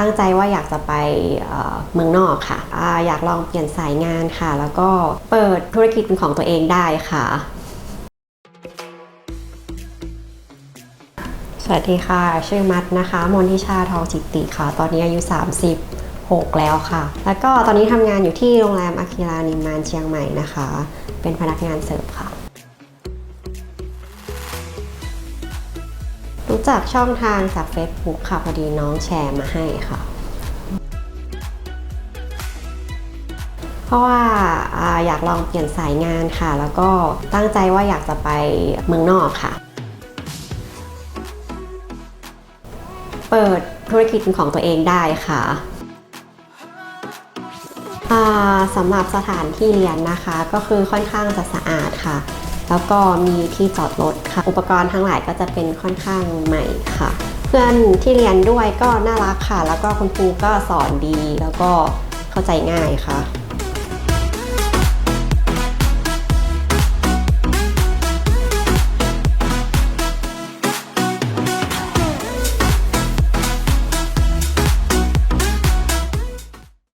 ตั้งใจว่าอยากจะไปเมืองนอกค่ะออยากลองเปลี่ยนสายงานค่ะ แล้วก็เปิดธุรกิจเป็นของตัวเองได้ค่ะ สวัสดีค่ะ ชื่อมัดนะคะ มนทิชาทองจิตติค่ะ ตอนนี้อายุ 36 แล้วค่ะ แล้วก็ตอนนี้ทำงานอยู่ที่โรงแรมอาคิรานิมานเชียงใหม่นะคะ เป็นพนักงานเสิร์ฟค่ะ รู้จักช่องทางจาก Facebook ค่ะ พอดีน้องแชร์มาให้ค่ะ เพราะว่าอยากลองเปลี่ยนสายงานค่ะ แล้วก็ตั้งใจว่าอยากจะไปเมืองนอกค่ะ เปิดธุรกิจของตัวเองได้ค่ะสำหรับสถานที่เรียนนะคะ ก็คือค่อนข้างจะสะอาดค่ะ แล้วก็มีที่จอดรถค่ะ อุปกรณ์ทั้งหลายก็จะเป็นค่อนข้างใหม่ค่ะ เพื่อนที่เรียนด้วยก็น่ารักค่ะ แล้วก็คุณครูก็สอนดีแล้วก็เข้าใจง่ายค่ะ